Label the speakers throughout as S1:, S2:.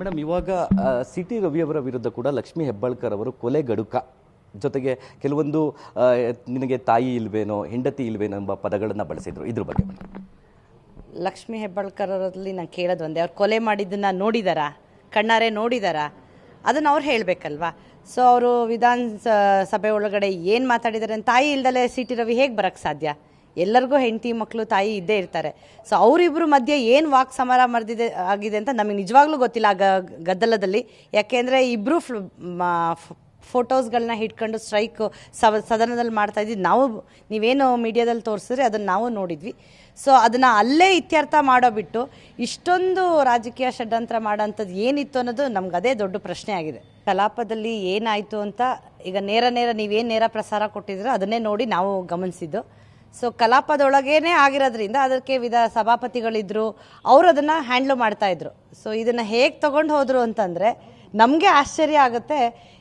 S1: Madam, ಇವಾಗ city ರವಿಯವರ ವಿರುದ್ಧ ಕೂಡ ಲಕ್ಷ್ಮಿ ಹೆಬ್ಬಾಳ್ಕರ್ ಅವರು ಕೊಲೆ ಗಡುಕ. ಜೊತೆಗೆ ಕೆಲವೊಂದು ನಿನಗೆ ತಾಯಿ ಇಲ್ವೇನೋ, ಹೆಂಡತಿ ಇಲ್ವೇನೋ ಎಂಬ ಪದಗಳನ್ನು ಬಳಸಿದ್ರು. ಇದ್ರ ಬಗ್ಗೆ
S2: ಲಕ್ಷ್ಮಿ ಹೆಬ್ಬಾಳ್ಕರ್ ಅವರಲ್ಲಿ ನಾನು ಕೇಳೋದು ಒಂದೇ. ಅವ್ರು ಕೊಲೆ ಮಾಡಿದ್ದನ್ನು ನೋಡಿದಾರಾ? ಕಣ್ಣಾರೆ ನೋಡಿದಾರಾ? ಅದನ್ನು ಅವ್ರು ಹೇಳಬೇಕಲ್ವಾ? ಸೊ ಅವರು ವಿಧಾನಸಭೆ ಸಭೆ ಒಳಗಡೆ ಏನು ಮಾತಾಡಿದ್ದಾರೆ ತಾಯಿ ಇಲ್ದಲೇ ಸಿ ಟಿ ರವಿ ಹೇಗೆ ಬರೋಕ್ಕೆ ಸಾಧ್ಯ? ಎಲ್ಲರಿಗೂ ಹೆಂಡತಿ ಮಕ್ಕಳು ತಾಯಿ ಇದ್ದೇ ಇರ್ತಾರೆ. ಸೊ ಅವರಿಬ್ಬರು ಮಧ್ಯೆ ಏನು ವಾಕ್ ಸಮರ ಮರ್ದಿದೆ ಆಗಿದೆ ಅಂತ ನಮಗೆ ನಿಜವಾಗ್ಲೂ ಗೊತ್ತಿಲ್ಲ ಆ ಗದ್ದಲದಲ್ಲಿ. ಯಾಕೆಂದರೆ ಇಬ್ಬರು ಫೋಟೋಸ್ಗಳನ್ನ ಹಿಡ್ಕೊಂಡು ಸ್ಟ್ರೈಕ್ ಸದನದಲ್ಲಿ ಮಾಡ್ತಾ ಇದ್ವಿ ನಾವು, ನೀವೇನು ಮೀಡಿಯಾದಲ್ಲಿ ತೋರಿಸಿದ್ರೆ ಅದನ್ನು ನಾವು ನೋಡಿದ್ವಿ. ಸೊ ಅದನ್ನು ಅಲ್ಲೇ ಇತ್ಯರ್ಥ ಮಾಡೋ ಬಿಟ್ಟು ಇಷ್ಟೊಂದು ರಾಜಕೀಯ ಷಡ್ಯಂತ್ರ ಮಾಡೋಂಥದ್ದು ಏನಿತ್ತು ಅನ್ನೋದು ನಮ್ಗೆ ಅದೇ ದೊಡ್ಡ ಪ್ರಶ್ನೆ ಆಗಿದೆ. ಕಲಾಪದಲ್ಲಿ ಏನಾಯಿತು ಅಂತ ಈಗ ನೇರ ನೇರ ನೀವೇನು ನೇರ ಪ್ರಸಾರ ಕೊಟ್ಟಿದ್ರು ಅದನ್ನೇ ನೋಡಿ ನಾವು ಗಮನಿಸಿದ್ದು. ಸೊ ಕಲಾಪದೊಳಗೇನೆ ಆಗಿರೋದ್ರಿಂದ ಅದಕ್ಕೆ ವಿಧ ಸಭಾಪತಿಗಳಿದ್ರು, ಅವರು ಅದನ್ನು ಹ್ಯಾಂಡ್ಲ್ ಮಾಡ್ತಾ ಇದ್ರು. ಸೊ ಇದನ್ನು ಹೇಗೆ ತಗೊಂಡು ಹೋದ್ರು ಅಂತಂದರೆ, ನಮಗೆ ಆಶ್ಚರ್ಯ ಆಗುತ್ತೆ,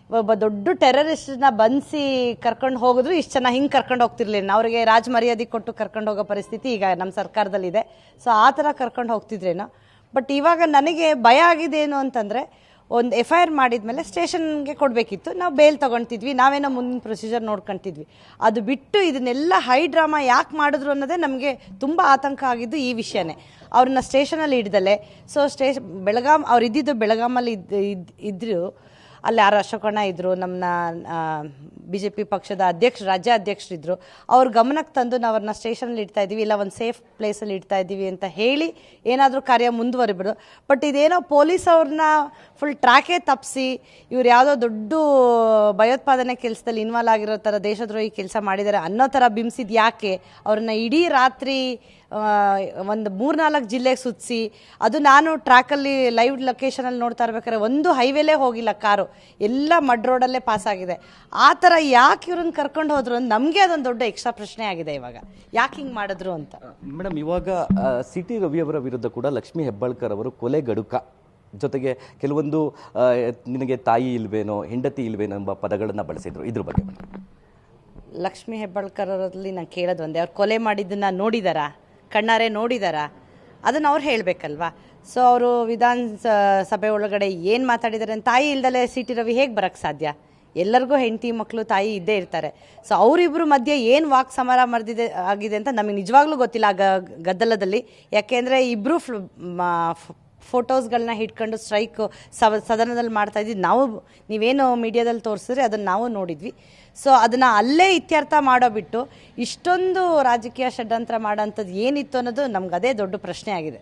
S2: ಒಬ್ಬ ದೊಡ್ಡ ಟೆರರಿಸ್ಟ್ನ ಬಂಧಿಸಿ ಕರ್ಕೊಂಡು ಹೋಗಿದ್ರು, ಇಷ್ಟು ಜನ ಹಿಂಗೆ ಕರ್ಕೊಂಡು ಹೋಗ್ತಿರ್ಲಿಲ್ಲ. ಅವ್ರಿಗೆ ರಾಜ ಮರ್ಯಾದೆ ಕೊಟ್ಟು ಕರ್ಕೊಂಡು ಹೋಗೋ ಪರಿಸ್ಥಿತಿ ಈಗ ನಮ್ಮ ಸರ್ಕಾರದಲ್ಲಿದೆ. ಸೊ ಆ ಥರ ಕರ್ಕೊಂಡು ಹೋಗ್ತಿದ್ರೇನೋ. ಬಟ್ ಇವಾಗ ನನಗೆ ಭಯ ಆಗಿದೆ ಏನು ಅಂತಂದರೆ ಒಂದು ಎಫ್ ಐ ಆರ್ ಮಾಡಿದ್ಮೇಲೆ ಸ್ಟೇಷನ್ಗೆ ಕೊಡಬೇಕಿತ್ತು. ನಾವು ಬೇಲ್ ತೊಗೊಳ್ತಿದ್ವಿ ನಾವೇನೋ ಮುಂದಿನ ಪ್ರೊಸೀಜರ್ ನೋಡ್ಕೊಂತಿದ್ವಿ. ಅದು ಬಿಟ್ಟು ಇದನ್ನೆಲ್ಲ ಹೈ ಡ್ರಾಮಾ ಯಾಕೆ ಮಾಡಿದ್ರು ಅನ್ನೋದೇ ನಮಗೆ ತುಂಬ ಆತಂಕ ಆಗಿದ್ದು ಈ ವಿಷಯನೇ. ಅವ್ರನ್ನ ಸ್ಟೇಷನಲ್ಲಿ ಹಿಡ್ದಲೆ. ಸೊ ಸ್ಟೇಷ್ ಬೆಳಗಾಂ ಅವ್ರು ಇದ್ದಿದ್ದು ಬೆಳಗಾಮಲ್ಲಿ ಇದ್ದು ಇದ್ದು ಇದ್ರು. ಅಲ್ಲಿ ಆರ್ ಅಶೋಕಣ್ಣ ಇದ್ದರು ನಮ್ಮನ್ನ ಬಿ ಜೆ ಪಿ ಪಕ್ಷದ ಅಧ್ಯಕ್ಷ, ರಾಜ್ಯ ಅಧ್ಯಕ್ಷರಿದ್ದರು ಅವ್ರ ಗಮನಕ್ಕೆ ತಂದು ನಾವು ಅವ್ರನ್ನ ಸ್ಟೇಷನಲ್ಲಿ ಇಡ್ತಾ ಇದ್ದೀವಿ, ಇಲ್ಲ ಒಂದು ಸೇಫ್ ಪ್ಲೇಸಲ್ಲಿ ಇಡ್ತಾ ಇದ್ದೀವಿ ಅಂತ ಹೇಳಿ ಏನಾದರೂ ಕಾರ್ಯ ಮುಂದುವರಿಬಿಡು. ಬಟ್ ಇದೇನೋ ಪೊಲೀಸ್ ಅವ್ರನ್ನ ಫುಲ್ ಟ್ರ್ಯಾಕೇ ತಪ್ಪಿಸಿ ಇವ್ರು ಯಾವುದೋ ದೊಡ್ಡ ಭಯೋತ್ಪಾದನೆ ಕೆಲಸದಲ್ಲಿ ಇನ್ವಾಲ್ವ್ ಆಗಿರೋ ಥರ ದೇಶದ್ರೋಹಿ ಕೆಲಸ ಮಾಡಿದ್ದಾರೆ ಅನ್ನೋ ಥರ ಬಿಂಬಿಸಿದ್ ಯಾಕೆ? ಅವ್ರನ್ನ ಇಡೀ ರಾತ್ರಿ ಒಂದು ಮೂರ್ನಾಲ್ಕು ಜಿಲ್ಲೆಗೆ ಸುತ್ತಿಸಿ ಅದು ನಾನು ಟ್ರ್ಯಾಕಲ್ಲಿ ಲೈವ್ ಲೊಕೇಶನಲ್ಲಿ ನೋಡ್ತಾ ಇರ್ಬೇಕಾದ್ರೆ ಒಂದು ಹೈವೇಲೇ ಹೋಗಿಲ್ಲ ಕಾರು. ಎಲ್ಲ ಮಡ್ ರೋಡಲ್ಲೇ ಪಾಸ್ ಆಗಿದೆ. ಆ ಥರ ಯಾಕೆ ಇವ್ರನ್ನ ಕರ್ಕೊಂಡು ಹೋದ್ರು ಅಂತ ನಮಗೆ ಅದೊಂದು ದೊಡ್ಡ ಎಕ್ಸ್ಟ್ರಾ ಪ್ರಶ್ನೆ ಆಗಿದೆ ಇವಾಗ. ಯಾಕೆ ಹಿಂಗೆ ಮಾಡಿದ್ರು ಅಂತ.
S1: ಮೇಡಮ್ ಇವಾಗ ಸಿಟಿ ರವಿಯವರ ವಿರುದ್ಧ ಕೂಡ ಲಕ್ಷ್ಮಿ ಹೆಬ್ಬಾಳ್ಕರ್ ಅವರು ಕೊಲೆ ಗಡುಕ. ಜೊತೆಗೆ ಕೆಲವೊಂದು ನಿನಗೆ ತಾಯಿ ಇಲ್ವೇನೋ ಹೆಂಡತಿ ಇಲ್ವೇನೋ ಎಂಬ ಪದಗಳನ್ನು ಬಳಸಿದ್ರು. ಇದ್ರ ಬಗ್ಗೆ ಲಕ್ಷ್ಮಿ
S2: ಲಕ್ಷ್ಮೀ ಹೆಬ್ಬಾಳ್ಕರ್ ಅವರಲ್ಲಿ ನಾನು ಕೇಳೋದು ಒಂದೇ ಅವ್ರು ಕೊಲೆ ಮಾಡಿದ್ದನ್ನು ನೋಡಿದಾರಾ? ಕಣ್ಣಾರೆ ನೋಡಿದಾರ? ಅದನ್ನು ಅವ್ರು ಹೇಳಬೇಕಲ್ವಾ? ಸೊ ಅವರು ವಿಧಾನ ಸಭೆ ಒಳಗಡೆ ಏನು ಮಾತಾಡಿದ್ದಾರೆ ತಾಯಿ ಇಲ್ದಲೆ ಸಿ ಟಿ ರವಿ ಹೇಗೆ ಬರೋಕ್ಕೆ ಸಾಧ್ಯ? ಎಲ್ಲರಿಗೂ ಹೆಂಡತಿ ಮಕ್ಕಳು ತಾಯಿ ಇದ್ದೇ ಇರ್ತಾರೆ. ಸೊ ಅವರಿಬ್ಬರು ಮಧ್ಯೆ ಏನು ವಾಕ್ ಸಮರ ಮರ್ದಿದೆ ಆಗಿದೆ ಅಂತ ನಮಗೆ ನಿಜವಾಗ್ಲೂ ಗೊತ್ತಿಲ್ಲ ಗದ್ದಲದಲ್ಲಿ. ಯಾಕೆಂದರೆ ಇಬ್ಬರು ಫೋಟೋಸ್ಗಳನ್ನ ಹಿಡ್ಕೊಂಡು ಸ್ಟ್ರೈಕ್ ಸದನದಲ್ಲಿ ಮಾಡ್ತಾ ಇದ್ವಿ. ನಾವು, ನೀವೇನು ಮೀಡಿಯಾದಲ್ಲಿ ತೋರಿಸಿದ್ರೆ ಅದನ್ನು ನಾವು ನೋಡಿದ್ವಿ. ಸೊ, ಅದನ್ನು ಅಲ್ಲೇ ಇತ್ಯರ್ಥ ಮಾಡೋ ಬಿಟ್ಟು ಇಷ್ಟೊಂದು ರಾಜಕೀಯ ಷಡ್ಯಂತ್ರ ಮಾಡೋಂಥದ್ದು ಏನಿತ್ತು ಅನ್ನೋದು ನಮ್ಗೆ ಅದೇ ದೊಡ್ಡ ಪ್ರಶ್ನೆ ಆಗಿದೆ.